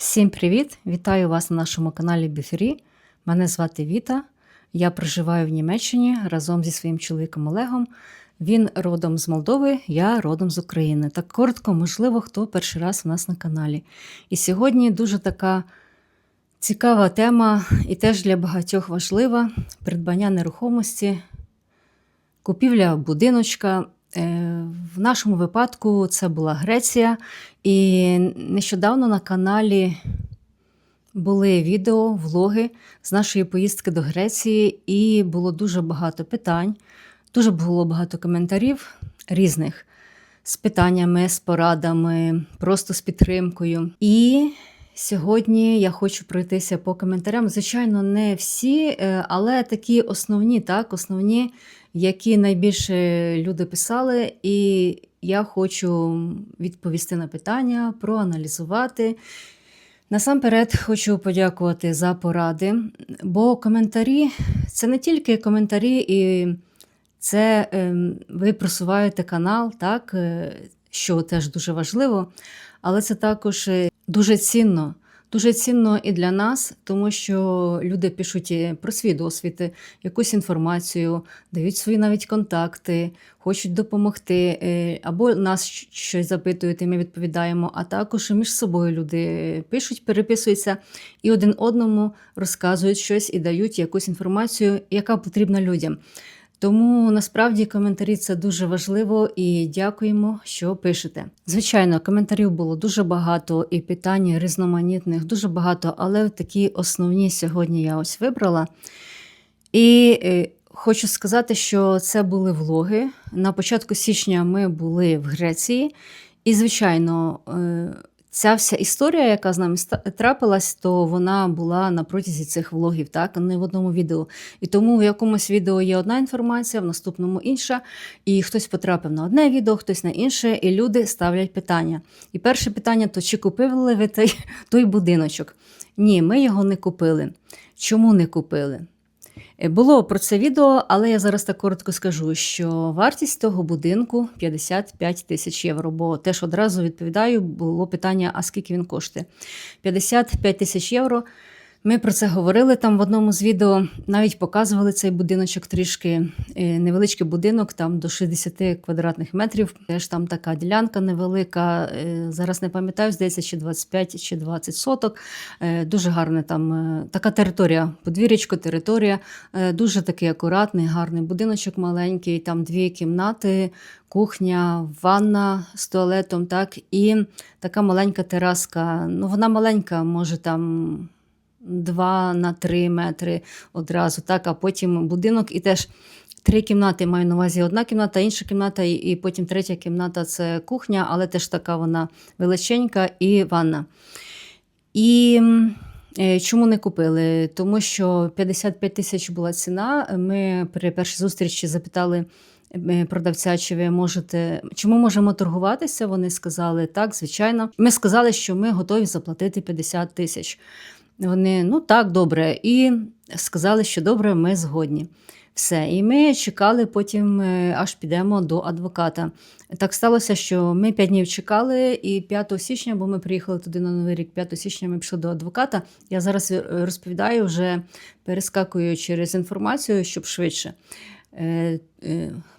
Всім привіт! Вітаю вас на нашому каналі Біфері. Мене звати Віта. Я проживаю в Німеччині разом зі своїм чоловіком Олегом. Він родом з Молдови, я родом з України. Так коротко, можливо, хто перший раз у нас на каналі. І сьогодні дуже така цікава тема і теж для багатьох важлива придбання нерухомості, купівля будиночка. Е, В нашому випадку це була Греція, і нещодавно на каналі були відео, влоги з нашої поїздки до Греції, і було дуже багато питань, дуже було багато коментарів різних з питаннями, з порадами, просто з підтримкою. І сьогодні я хочу пройтися по коментарям. Звичайно, не всі, е, але такі основні, так, основні, які найбільше люди писали, і я хочу відповісти на питання, проаналізувати. Насамперед хочу подякувати за поради, бо коментарі це не тільки коментарі, і це ем, ви просуваєте канал, так, е, що теж дуже важливо, але це також е, дуже цінно. Дуже цінно і для нас, тому що люди пишуть про свій досвід, якусь інформацію, дають свої навіть контакти, хочуть допомогти, е, або нас щось запитують, і ми відповідаємо. А також між собою люди пишуть, переписуються і один одному розказують щось і дають якусь інформацію, яка потрібна людям. Тому насправді коментарі це дуже важливо і дякуємо, що пишете. Звичайно, коментарів було дуже багато і питань різноманітних, дуже багато, але такі основні сьогодні я ось вибрала. І е, хочу сказати, що це були влоги. На початку січня ми були в Греції, і, звичайно, е, ця вся історія, яка з нами трапилась, то вона була на протязі цих влогів, так, не в одному відео. І тому в якомусь відео є одна інформація, в наступному інша, і хтось потрапив на одне відео, хтось на інше, і люди ставлять питання. І перше питання: то чи купили ви той, той будиночок? Ні, ми його не купили. Чому не купили? Е, Було про це відео, але я зараз так коротко скажу, що вартість того будинку 55 тисяч євро. Бо теж одразу відповідаю, було питання: а скільки він коштує? 55 тисяч євро. Ми про це говорили там в одному з відео, навіть показували цей будиночок трішки. Е, Невеличкий будинок, там до 60 квадратних метрів. Теж там така ділянка невелика. е, Зараз не пам'ятаю, здається, чи 25 чи 20 соток. Е, Дуже гарна там така територія, подвір'ячко, територія. Дуже такий акуратний, гарний будиночок маленький, там дві кімнати, кухня, ванна з туалетом, так, і така маленька тераска. Ну, вона маленька, може там 2 на 3 метри одразу, так, а потім будинок і теж. Три кімнати маю на увазі одна кімната, інша кімната, і, і потім третя кімната це кухня, але теж така вона величенька і ванна. І е, чому не купили? Тому що 55 тисяч була ціна. Ми при першій зустрічі запитали е, продавця, чи ви можете, чи ми можемо торгуватися. Вони сказали так, звичайно. Ми сказали, що ми готові заплатити 50 тисяч. Вони ну так, добре. І сказали, що добре, ми згодні. Все, і ми чекали, потім е, аж підемо до адвоката. Так сталося, що ми 5 днів чекали, і 5 січня, бо ми приїхали туди на Новий рік, 5 січня ми пішли до адвоката. Я зараз е, розповідаю, вже перескакую через інформацію, щоб швидше. Е,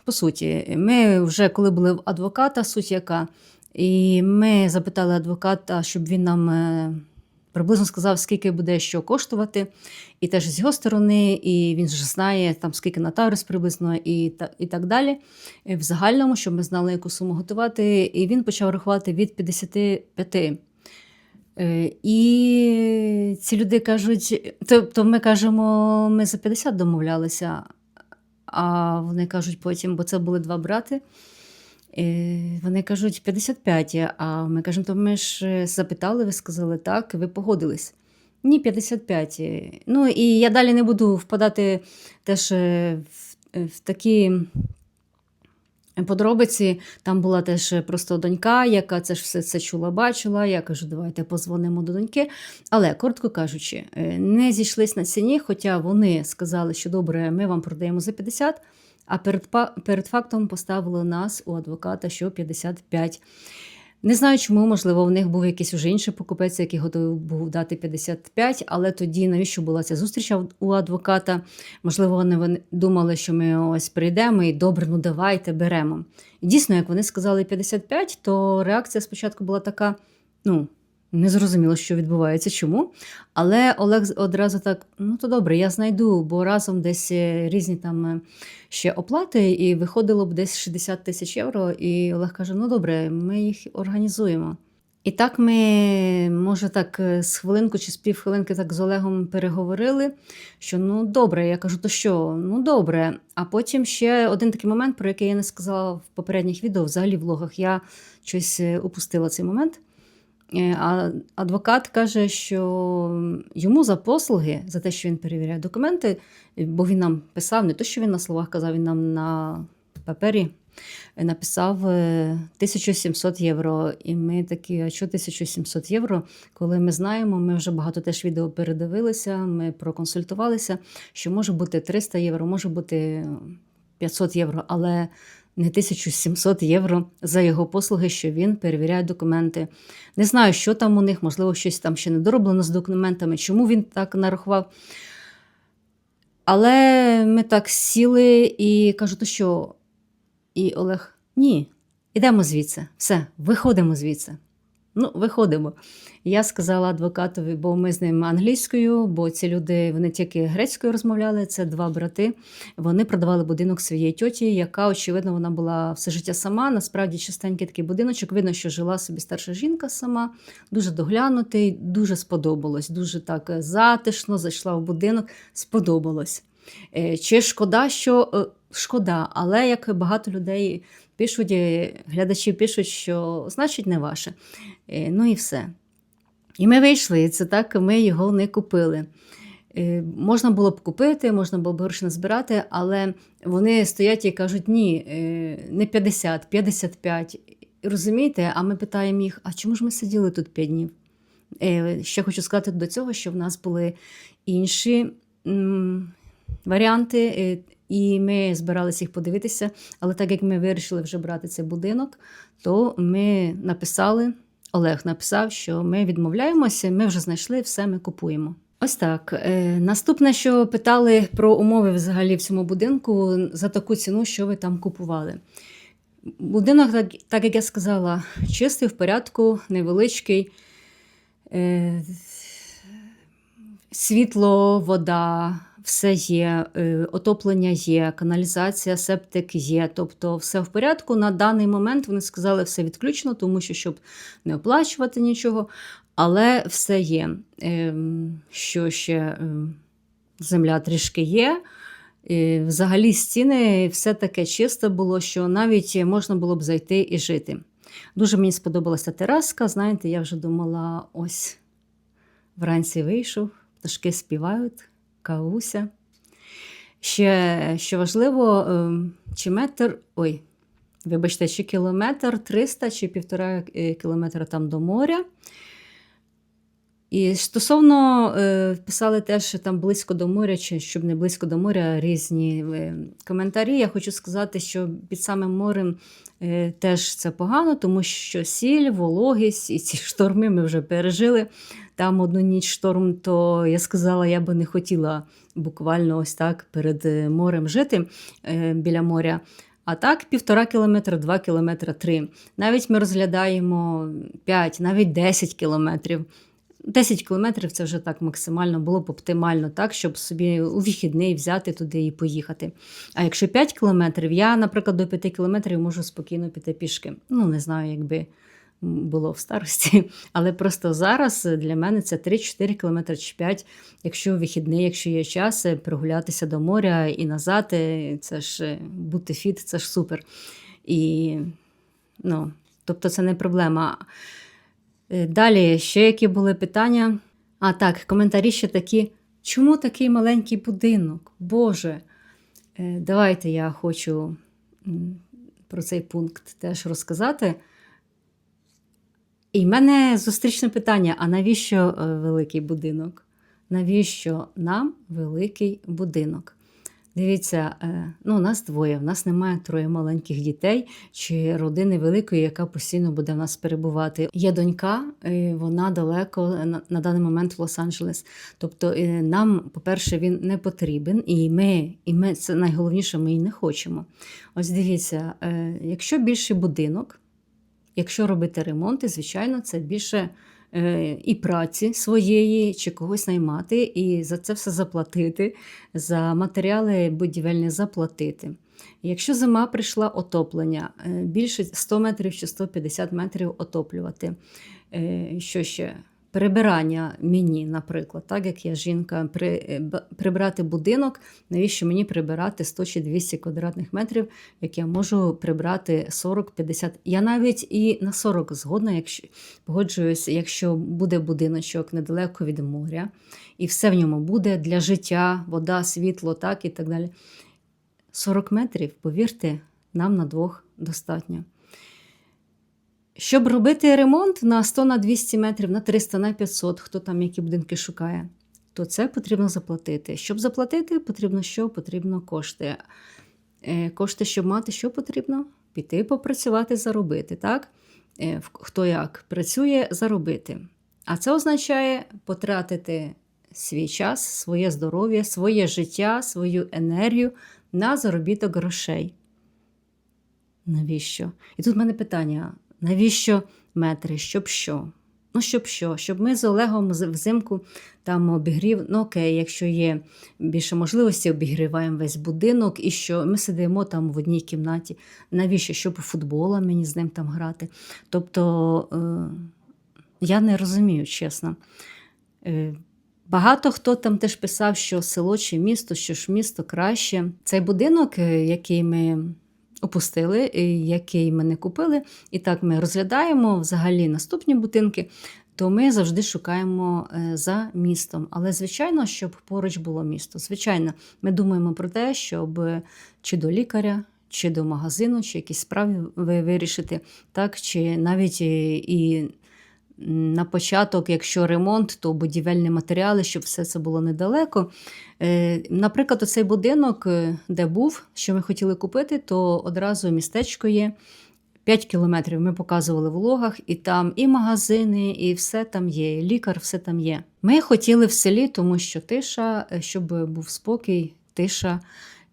По суті, ми вже коли були в адвоката, суть яка, і ми запитали адвоката, щоб він нам. Приблизно сказав, скільки буде що коштувати, і теж з його сторони, і він ж знає, там скільки нотаріус приблизно, і, та, і так далі. І в загальному, щоб ми знали, яку суму готувати. І він почав рахувати від 55. Е, І ці люди кажуть, тобто ми кажемо, ми за 50 домовлялися, а вони кажуть потім, бо це були два брати. Е, Вони кажуть 55, а ми кажемо, то ми ж е, запитали, ви сказали так, ви погодились. Ні, 55. Ну і я далі не буду впадати теж е, в, в такі подробиці. Там була теж просто донька, яка це ж все це чула, бачила. Я кажу, давайте позвонимо до доньки. Але, коротко кажучи, не зійшлись на ціні, хоча вони сказали, що добре, ми вам продаємо за 50, а перед, перед фактом поставили нас у адвоката, що 55. Не знаю, чому, можливо, в них був якийсь уже інший покупець, який готовий був дати 55, але тоді навіщо була ця зустріч у адвоката? Можливо, вони, думали, що ми ось прийдемо і добре, ну давайте беремо. І дійсно, як вони сказали 55, то реакція спочатку була така: ну, не зрозуміло, що відбувається, чому. Але Олег одразу так: ну то добре, я знайду, бо разом десь е, різні там е, ще оплати, і виходило б десь 60 тисяч євро. І Олег каже: ну добре, ми їх організуємо. І так ми, може, так е, з хвилинку чи з півхвилинки так з Олегом переговорили, що ну добре, я кажу, то що? Ну добре. А потім ще один такий момент, про який я не сказала в попередніх відео, взагалі в влогах, я щось упустила цей момент. Е, А адвокат каже, що йому за послуги, за те, що він перевіряє документи, е, бо він нам писав, не то, що він на словах казав, він нам на папері е, написав е, 1700 євро. І ми такі, а що 1700 євро? Коли ми знаємо, ми вже багато теж відео передивилися, ми проконсультувалися, що може бути 300 євро, може бути 500 євро, але не 1700 євро за його послуги, що він перевіряє документи. Не знаю, що там у них, можливо, щось там ще не дороблено з документами, чому він так нарахував. Але ми так сіли і кажу, то що? І Олег, ні, ідемо звідси, все, виходимо звідси. Ну, виходимо. Я сказала адвокатові, бо ми з ним англійською, бо ці люди вони тільки грецькою розмовляли. Це два брати. Вони продавали будинок своєї тьоті, яка, очевидно, вона була все життя сама. Насправді чистенький такий будиночок. Видно, що жила собі старша жінка сама, дуже доглянутий, дуже сподобалось. Дуже так затишно зайшла в будинок, сподобалось. Е, Чи шкода, що е, шкода, але як багато людей пишуть, е, глядачі пишуть, що значить не ваше. Ну і все. І ми вийшли, і це так ми його не купили. Можна було б купити, можна було б гроші назбирати, але вони стоять і кажуть: ні, не 50, 55. Розумієте? А ми питаємо їх: а чому ж ми сиділи тут 5 днів? Ще хочу сказати до цього, що в нас були інші варіанти, е, і ми збиралися їх подивитися. Але так як ми вирішили вже брати цей будинок, то ми написали. Олег написав, що ми відмовляємося, ми вже знайшли все, ми купуємо. Ось так. Е, наступне, що питали про умови взагалі в цьому будинку за таку ціну, що ви там купували. Будинок, так, так як я сказала, чистий, в порядку, невеличкий. Е, світло, вода, все є, е, отоплення є, каналізація, септик є. Тобто все в порядку. На даний момент вони сказали все відключено, тому що щоб не оплачувати нічого, але все є. Ем, Що ще Ем, земля трішки є. І Взагалі стіни все таке чисте було, що навіть можна було б зайти і жити. Дуже мені сподобалася тераска. Знаєте, я вже думала, ось вранці вийшов, пташки співають, кавуся. Ще що важливо, ем, чи метр, ой, вибачте, чи кілометр 300, чи півтора е, кілометра там до моря. І стосовно е, писали теж що там близько до моря, чи щоб не близько до моря, різні е, коментарі. Я хочу сказати, що під самим морем теж це погано, тому що сіль, вологість і ці шторми ми вже пережили. Там одну ніч шторм, то я сказала, я би не хотіла буквально ось так перед е, морем жити е, біля моря. А так, півтора кілометра, два кілометри, три. Навіть ми розглядаємо 5, навіть 10 кілометрів. 10 кілометрів це вже так максимально було б оптимально, так, щоб собі у вихідний взяти туди і поїхати. А якщо 5 кілометрів, я, наприклад, до 5 кілометрів можу спокійно піти пішки. Ну, не знаю, якби було в старості. Але просто зараз для мене це 3-4 кілометри чи 5. Якщо вихідний, якщо є час, е, прогулятися до моря і назад, е, це ж е, бути фіт, це ж супер. І, ну, тобто це не проблема. Далі ще які були питання. А так, коментарі ще такі. Чому такий маленький будинок? Боже. Давайте я хочу про цей пункт теж розказати. І в мене зустрічне питання: а навіщо е, великий будинок? Навіщо нам великий будинок? Дивіться, е, ну, у нас двоє, в нас немає троє маленьких дітей чи родини великої, яка постійно буде в нас перебувати. Є донька, вона далеко е, на, даний момент в Лос-Анджелес. Тобто нам, по-перше, він не потрібен, і ми, і ми це найголовніше, ми і не хочемо. Ось дивіться, якщо більший будинок, якщо робити ремонти, звичайно, це більше е, і праці своєї, чи когось наймати, і за це все заплатити, за матеріали будівельні заплатити. Якщо зима прийшла отоплення, е, більше 100 метрів чи 150 метрів отоплювати. Е, Що ще? Прибирання мені, наприклад, так як я жінка, при, е, прибрати будинок, навіщо мені прибирати 100 чи 200 квадратних метрів, як я можу прибрати 40-50. Я навіть і на 40 згодна, якщо погоджуюся, якщо буде будиночок недалеко від моря, і все в ньому буде для життя, вода, світло, так і так далі. 40 метрів, повірте, нам на двох достатньо. Щоб робити ремонт на 100 на 200 метрів, на 300, на 500, хто там які будинки шукає, то це потрібно заплатити. Щоб заплатити, потрібно що? Потрібно кошти. Е, Кошти, щоб мати, що потрібно? Піти попрацювати, заробити. так? Е, Хто як працює, заробити. А це означає потратити свій час, своє здоров'я, своє життя, свою енергію на заробіток грошей. Навіщо? І тут в мене питання: навіщо метри? Щоб що? Ну, щоб що? Щоб ми з Олегом взимку там обігрів. Ну окей, якщо є більше можливості, обігріваємо весь будинок, і що ми сидимо там в одній кімнаті. Навіщо? Щоб футбола мені з ним там грати. Тобто е, я не розумію, чесно. Е, Багато хто там теж писав, що село чи місто, що ж місто краще. Цей будинок, е, який ми опустили, який ми не купили, і так ми розглядаємо взагалі наступні будинки, то ми завжди шукаємо е, за містом. Але, звичайно, щоб поруч було місто. Звичайно, ми думаємо про те, щоб чи до лікаря, чи до магазину, чи якісь справи вирішити, так, чи навіть е, і на початок, якщо ремонт, то будівельні матеріали, щоб все це було недалеко. Е, Наприклад, оцей будинок, е, де був, що ми хотіли купити, то одразу містечко є. 5 кілометрів ми показували в влогах, і там і магазини, і все там є, і лікар, все там є. Ми хотіли в селі, тому що тиша, е, щоб був спокій, тиша,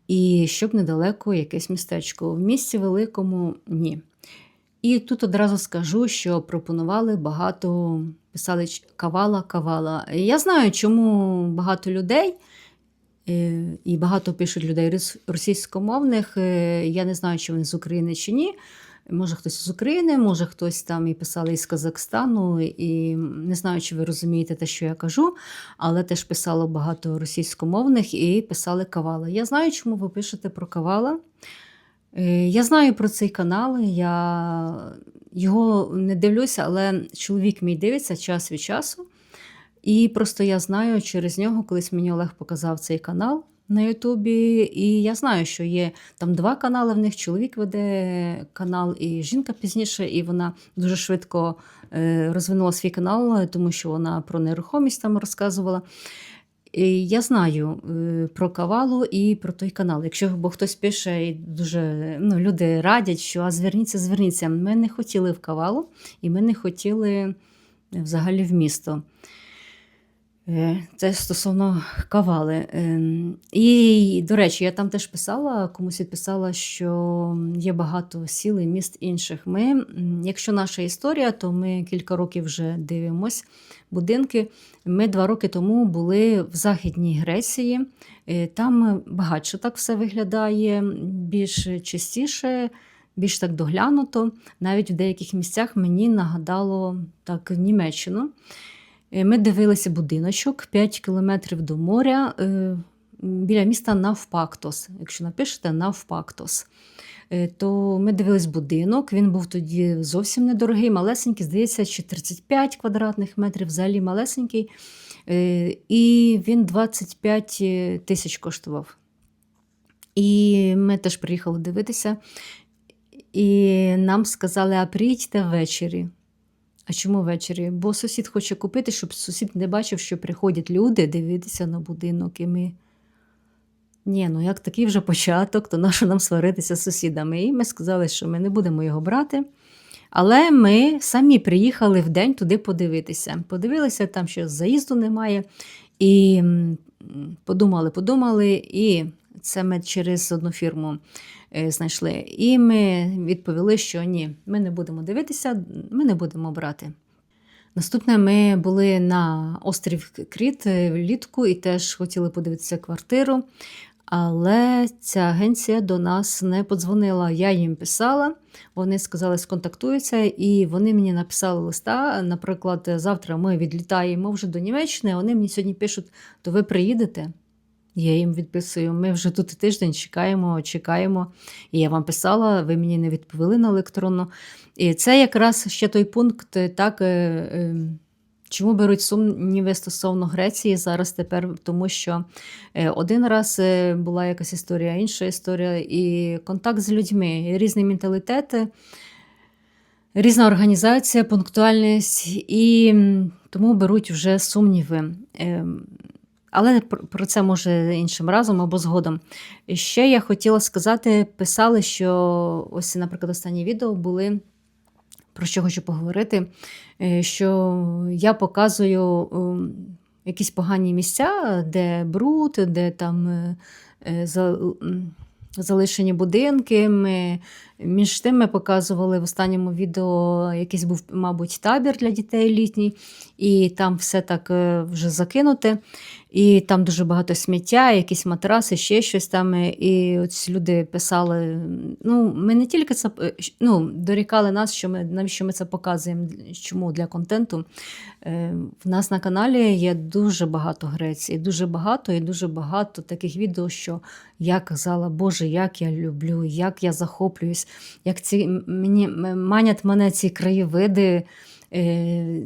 і щоб недалеко якесь містечко. В місті великому ні. І тут одразу скажу, що пропонували багато, писали кавала, кавала. Я знаю, чому багато людей, е, і багато пишуть людей російськомовних. е, Я не знаю, чи вони з України чи ні. Може, хтось з України, може хтось там і писали із Казахстану, і не знаю, чи ви розумієте те, що я кажу, але теж писало багато російськомовних і писали кавала. Я знаю, чому ви пишете про кавала. Е, Я знаю про цей канал, я його не дивлюся, але чоловік мій дивиться час від часу. І просто я знаю через нього, колись мені Олег показав цей канал на Ютубі. І я знаю, що є там два канали. В них чоловік веде канал, і жінка пізніше, і вона дуже швидко е, розвинула свій канал, тому що вона про нерухомість там розказувала. Я знаю е, про кавалу і про той канал. Якщо бо хтось пише, і дуже ну, люди радять, що а зверніться, зверніться. Ми не хотіли в кавалу, і ми не хотіли взагалі в місто. Е, Це стосовно кавали. Ем, І, до речі, я там теж писала, комусь відписала, що є багато сіл і міст інших. Ми, якщо наша історія, то ми кілька років вже дивимось будинки. Ми два роки тому були в Західній Греції. Е, Там багатше так все виглядає, більш чистіше, більш так доглянуто. Навіть в деяких місцях мені нагадало так Німеччину. Е, Ми дивилися будиночок 5 кілометрів до моря е, біля міста Навпактос. Якщо напишете Навпактос, Е, то ми дивились будинок. Він був тоді зовсім недорогий, малесенький, здається, чи 35 квадратних метрів, взагалі малесенький. І він 25 тисяч коштував. І ми теж приїхали дивитися. І нам сказали, а приїдьте ввечері. А чому ввечері? Бо сусід хоче купити, щоб сусід не бачив, що приходять люди дивитися на будинок. І ми Ні, ну як такий вже початок, то нащо нам сваритися з сусідами? І ми сказали, що ми не будемо його брати. Але ми самі приїхали в день туди подивитися. Подивилися, там що заїзду немає. І подумали, подумали, і це ми через одну фірму е, знайшли. І ми відповіли, що ні, ми не будемо дивитися, ми не будемо брати. Наступне ми були на острів Кріт е, влітку і теж хотіли подивитися квартиру. Але ця агенція до нас не подзвонила. Я їм писала, вони сказали, сконтактуються, і вони мені написали листа. Наприклад, завтра ми відлітаємо вже до Німеччини. Вони мені сьогодні пишуть, то ви приїдете. Я їм відписую. Ми вже тут тиждень чекаємо, чекаємо. І я вам писала, ви мені не відповіли на електронну. І це якраз ще той пункт, так. е, е, Чому беруть сумніви стосовно Греції зараз тепер? Тому що е, один раз е, була якась історія, інша історія, і контакт з людьми, різні менталітети, різна організація, пунктуальність, і тому беруть вже сумніви. Але про- це може іншим разом або згодом. Ще я хотіла сказати: писали, що ось, наприклад, останні відео були. Про що хочу поговорити, е, що я показую ем, якісь погані місця, де бруд, де там е, е, залишені будинки. Між тим ми показували в останньому відео якийсь був, мабуть, табір для дітей літній, і там все так е, вже закинуте. І там дуже багато сміття, якісь матраси, ще щось там. е, І ось люди писали: ну, ми не тільки це е, ну, дорікали нас, що ми навіщо ми це показуємо, чому для контенту. В нас на каналі є дуже багато Греції, дуже багато і дуже багато таких відео, що я казала, Боже, як я люблю, як я захоплююсь, як ці мені манять мене ці краєвиди. е,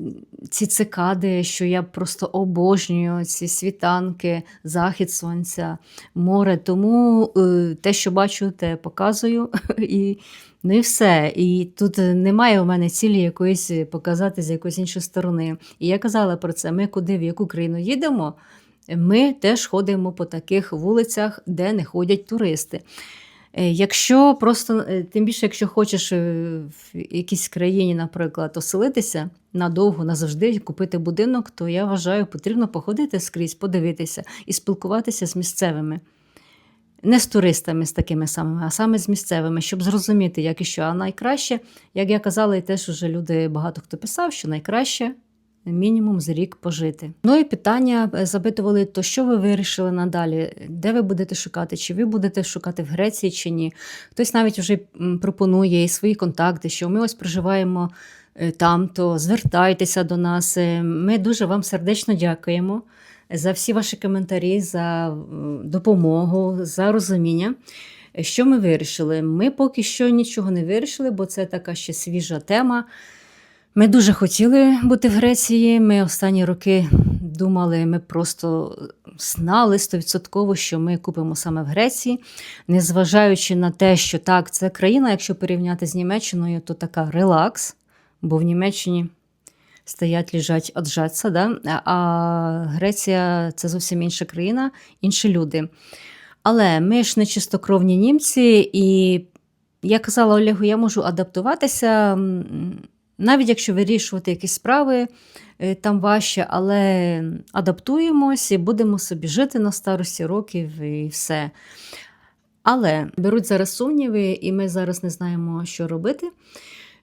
Ці цикади, що я просто обожнюю, ці світанки, захід сонця, море. Тому е, те, що бачу, те показую. І, ну і все. І тут немає у мене цілі якоїсь показати з якоїсь іншої сторони. І я казала про це: ми куди в яку країну їдемо, ми теж ходимо по таких вулицях, де не ходять туристи. Е, Якщо просто, е, тим більше, якщо хочеш е, в якійсь країні, наприклад, оселитися надовго, назавжди купити будинок, то я вважаю, потрібно походити скрізь, подивитися і спілкуватися з місцевими. Не з туристами, з такими самими, а саме з місцевими, щоб зрозуміти, як і що. А найкраще, як я казала, і теж вже люди багато хто писав, що найкраще мінімум за рік пожити. Ну і питання е, запитували: то що ви вирішили надалі? Де ви будете шукати? Чи ви будете шукати в Греції чи ні? Хтось навіть вже пропонує і свої контакти, що ми ось проживаємо е, там, то звертайтеся до нас. Е, Ми дуже вам сердечно дякуємо за всі ваші коментарі, за допомогу, за розуміння. Що ми вирішили? Ми поки що нічого не вирішили, бо це така ще свіжа тема. Ми дуже хотіли бути в Греції. Ми останні роки думали, ми просто знали стовідсотково, що ми купимо саме в Греції, незважаючи на те, що так, це країна, якщо порівняти з Німеччиною, то така релакс, бо в Німеччині стоять, лежать, отжаться, да? а Греція це зовсім інша країна, інші люди. Але ми ж не чистокровні німці, і я казала Олегу, я можу адаптуватися, навіть якщо вирішувати якісь справи е, там важче, але адаптуємось і будемо собі жити на старості років і все. Але беруть зараз сумніви, і ми зараз не знаємо, що робити.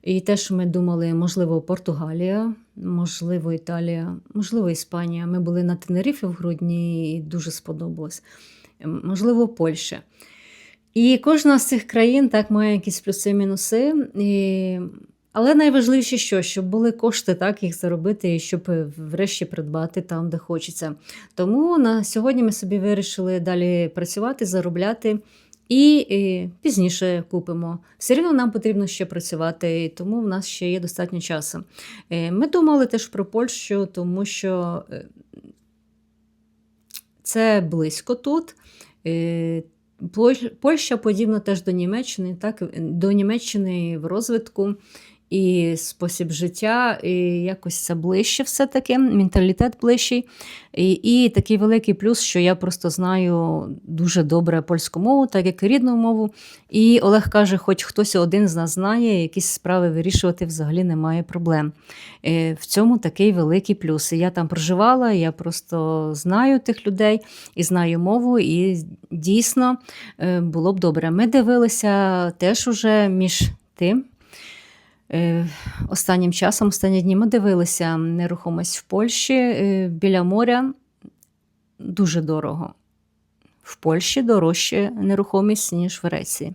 І те, що ми думали, можливо, Португалія, можливо, Італія, можливо, Іспанія. Ми були на Тенерифі в грудні і дуже сподобалось. Можливо, Польща. І кожна з цих країн так має якісь плюси і мінуси. І... Але найважливіше, що, щоб були кошти, так, їх заробити, і щоб е, врешті придбати там, де хочеться. Тому на сьогодні ми собі вирішили далі працювати, заробляти. І, е, пізніше купимо. Все рівно нам потрібно ще працювати, і тому в нас ще є достатньо часу. Е, Ми думали теж про Польщу, тому що е, це близько тут. Польща подібна теж до Німеччини, так, до Німеччини в розвитку. І спосіб життя, і якось це ближче все-таки, менталітет ближчий. І, і такий великий плюс, що я просто знаю дуже добре польську мову, так як і рідну мову. І Олег каже, хоч хтось один з нас знає, якісь справи вирішувати взагалі немає проблем. Е, В цьому такий великий плюс. І я там проживала, я просто знаю тих людей і знаю мову, і дійсно е, було б добре. Ми дивилися теж уже між тим. Е, Останнім часом, останні дні ми дивилися нерухомість в Польщі е, біля моря дуже дорого. В Польщі дорожче нерухомість, ніж в Греції.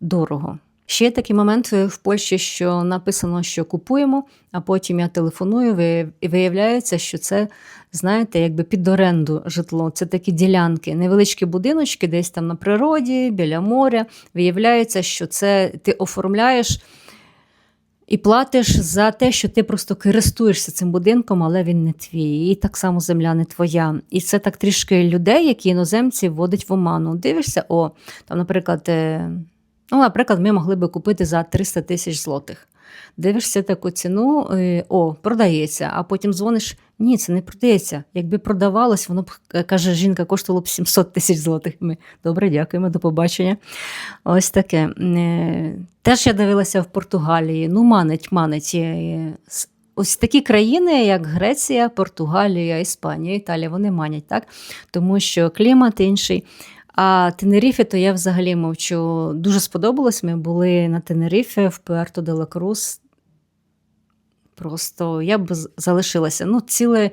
Дорого. Ще є такий момент е, в Польщі, що написано, що купуємо, а потім я телефоную, і виявляється, що це, знаєте, якби під оренду житло. Це такі ділянки, невеличкі будиночки, десь там на природі, біля моря. Виявляється, що це ти оформляєш і платиш за те, що ти просто користуєшся цим будинком, але він не твій. І так само земля не твоя. І це так трішки людей, які іноземці вводять в оману. Дивишся, о, там, наприклад, е, ну, наприклад, ми могли би купити за 300 тисяч злотих. Дивишся таку ціну, е, о, продається, а потім дзвониш. Ні, це не продається. Якби продавалось, воно б е, каже жінка, коштувало б 700 тисяч злотих. Ми добре, дякуємо, до побачення. Ось таке. Е, Теж я дивилася в Португалії. Ну, манить, манить. Ось такі країни, як Греція, Португалія, Іспанія, Італія, вони манять, так? Тому що клімат інший. А Тенеріфі, то я взагалі мовчу. Дуже сподобалось. Ми були на Тенеріфі в Пуерто де ла Крус. Просто я б залишилася. Ну, ціле,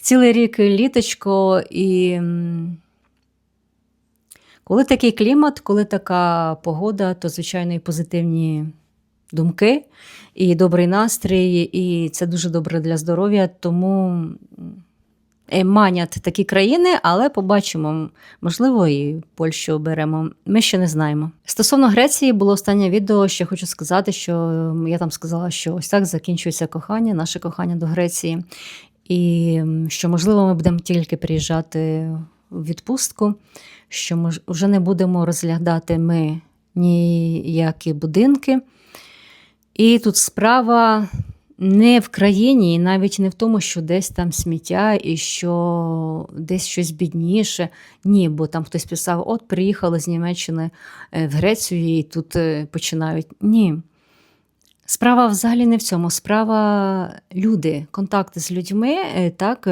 цілий рік літочко і. коли такий клімат, коли така погода, то, звичайно, і позитивні думки, і добрий настрій, і це дуже добре для здоров'я. Тому манять такі країни, але побачимо, можливо, і Польщу оберемо. Ми ще не знаємо. Стосовно Греції було останнє відео. Ще хочу сказати, що я там сказала, що ось так закінчується кохання, наше кохання до Греції. І що, можливо, ми будемо тільки приїжджати в відпустку, що мож, вже не будемо розглядати ми ніякі будинки. І тут справа не в країні, і навіть не в тому, що десь там сміття і що десь щось бідніше. Ні, бо там хтось писав: от приїхали з Німеччини е, в Грецію і тут е, починають. Ні. Справа взагалі не в цьому. Справа люди, контакти з людьми. е, Так,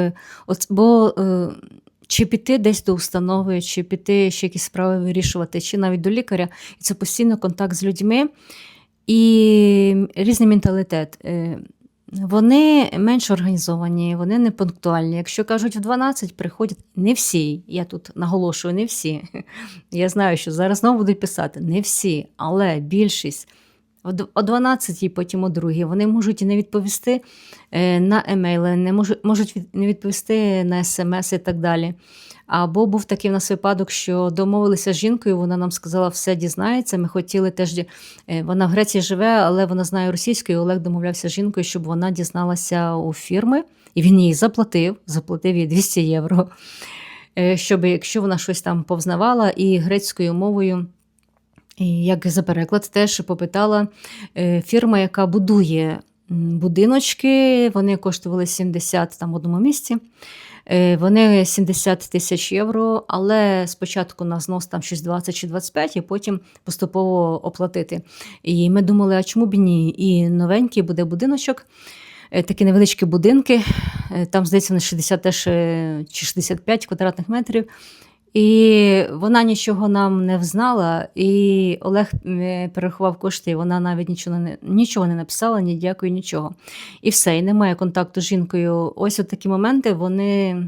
от, бо чи піти десь до установи, чи піти ще якісь справи вирішувати, чи навіть до лікаря, і це постійно контакт з людьми і різний менталітет. Вони менш організовані, вони не пунктуальні. Якщо кажуть в 12, приходять не всі. Я тут наголошую, не всі. Я знаю, що зараз знову будуть писати не всі, але більшість. О д- О 12, потім о 2. Вони можуть не відповісти е, на емейли, не можуть не відповісти на смс і так далі. Або був такий в нас випадок, що домовилися з жінкою, вона нам сказала, все дізнається. Ми хотіли теж. е, Вона в Греції живе, але вона знає російську. і Олег домовлявся з жінкою, щоб вона дізналася у фірми, і він їй заплатив, заплатив їй 200 євро. е, Щоб якщо вона щось там повзнавала і грецькою мовою. І як за переклад теж попитала е, фірма, яка будує будиночки, вони коштували 70 там в одному місці. Е, Вони 70 тисяч євро, але спочатку на знос там щось 20 чи 25, і потім поступово оплатити. І ми думали, а чому б ні? І новенький буде будиночок, е, такі невеличкі будинки. е, Там, здається, на 60 теж чи 65 квадратних метрів. І вона нічого нам не взнала, і Олег е, перерахував кошти, і вона навіть нічого не, нічого не написала, ні дякую, нічого. І все, і немає контакту з жінкою. Ось от такі моменти, вони.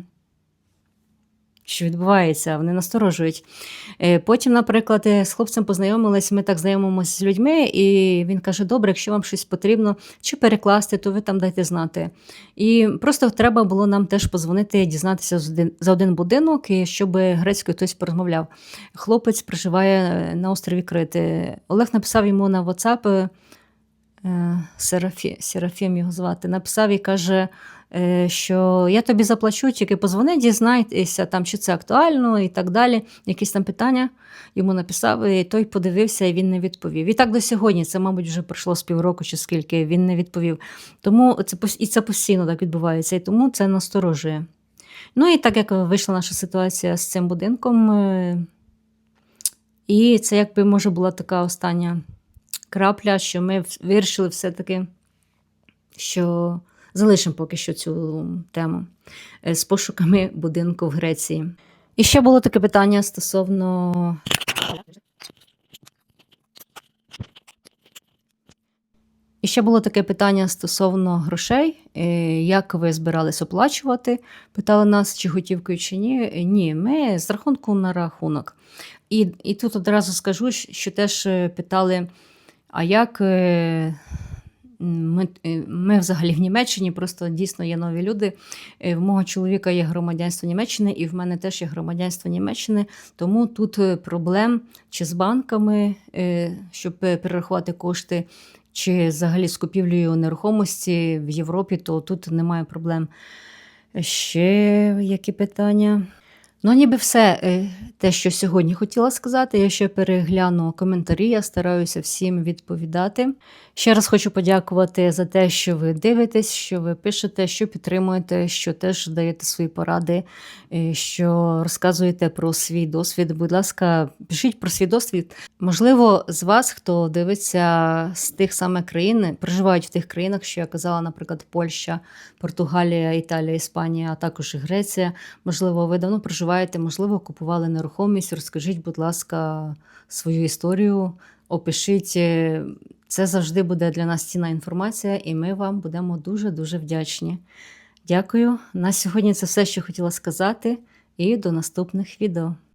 Що відбувається, вони насторожують. Е, Потім, наприклад, е, з хлопцем познайомились, ми так знайомимося з людьми, і він каже: Добре, якщо вам щось потрібно чи перекласти, то ви там дайте знати. І просто треба було нам теж позвонити, дізнатися за один, будинок, і щоб грецькою хтось порозмовляв. Хлопець проживає е, на острові Крити. Олег написав йому на WhatsApp, Серафі, Серафім його звати, написав і каже: що я тобі заплачу, тільки позвони, дізнайтеся, там, чи це актуально і так далі. Якісь там питання йому написав, і той подивився, і він не відповів. І так до сьогодні, це, мабуть, вже пройшло з півроку чи скільки, він не відповів. Тому це і це постійно так відбувається, і тому це насторожує. Ну і так як вийшла наша ситуація з цим будинком, е, і це якби може була така остання крапля, що ми вирішили все-таки, що залишимо поки що цю тему е, з пошуками будинку в Греції. І ще було таке питання стосовно. І ще було таке питання стосовно грошей. Е, Як ви збирались оплачувати? Питали нас, чи готівкою, чи ні. Е, Ні, ми з рахунку на рахунок. І, і тут одразу скажу, що теж питали, а як ми, е, ми взагалі в Німеччині, просто дійсно є нові люди. Е, В мого чоловіка є громадянство Німеччини, і в мене теж є громадянство Німеччини. Тому тут е, проблем чи з банками, щоб перерахувати кошти, чи взагалі з купівлею нерухомості в Європі, то тут немає проблем. Ще які питання? Ну, ніби все е, те, що сьогодні хотіла сказати. Я ще перегляну коментарі, я стараюся всім відповідати. Ще раз хочу подякувати за те, що ви дивитесь, що ви пишете, що підтримуєте, що теж даєте свої поради, е, що розказуєте про свій досвід. Будь ласка, пишіть про свій досвід. Можливо, з вас, хто дивиться з тих самих країн, проживають в тих країнах, що я казала, наприклад, Польща, Португалія, Італія, Іспанія, а також і Греція. Можливо, ви давно проживаєте, можливо, купували нерухомість. Розкажіть, будь ласка, свою історію, опишіть. Е, Це завжди буде для нас цінна інформація, і ми вам будемо дуже-дуже вдячні. Дякую. На сьогодні це все, що хотіла сказати, і до наступних відео.